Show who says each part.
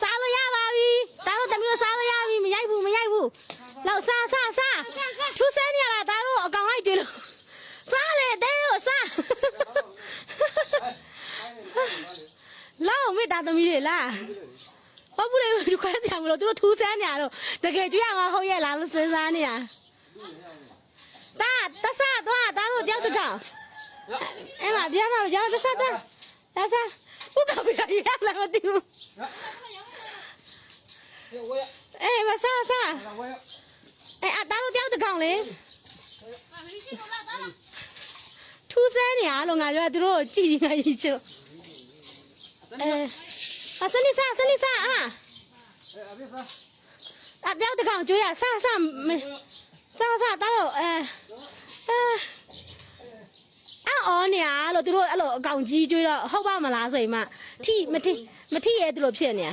Speaker 1: စားလို့ရပါပြီဒါတို့တမီးတို့စားလို့ရပြီမရိုက်ဘူးမရိုက်ဘူးလောက်စားစားစားထူးဆန်းနေရတာဒါတို့အကောင်လိုက်တွေ့လို့စားလေတဲတို့စားလောက်မေတ္တာသမီးတွေလားဟုတ်ဘူးလေဒီခွဲကြမလို့သူတို့ထူးဆန်းနေရတော့တကယ်ကြွရမှာဟုတ်ရဲ့လားလို့စဉ်းစားနေရတာတဆသွားဒါတို့တယောက်တစ်ကောင်အဲ့မှာပြန်မှာကြောက်တဆသွားတဆဘု ယူရလားမသိဘူး
Speaker 2: ဟဲ့ဝဲ
Speaker 1: အေးမဆာဆာ
Speaker 2: ဝဲ
Speaker 1: အေးအသားတို့တယောက်တကောင်လေထူးဆဲနေရလို့ငါပြောသူတို့ကြည့်ပြီးငါရီချို့အဲအစနိဆာစနိဆာအာ
Speaker 2: အဘေဆာ
Speaker 1: အတယောက်တကောင်ကျွေးရဆာဆာဆာဆာသားတို့အဲ အော်နေရလို့သူတို့အဲ့လိုအကောင်ကြီးကျွေးတော့ဟုတ်ပါမလားဆိုရင်မထိမထိမထိရဲသူတို့ဖြစ်နေရ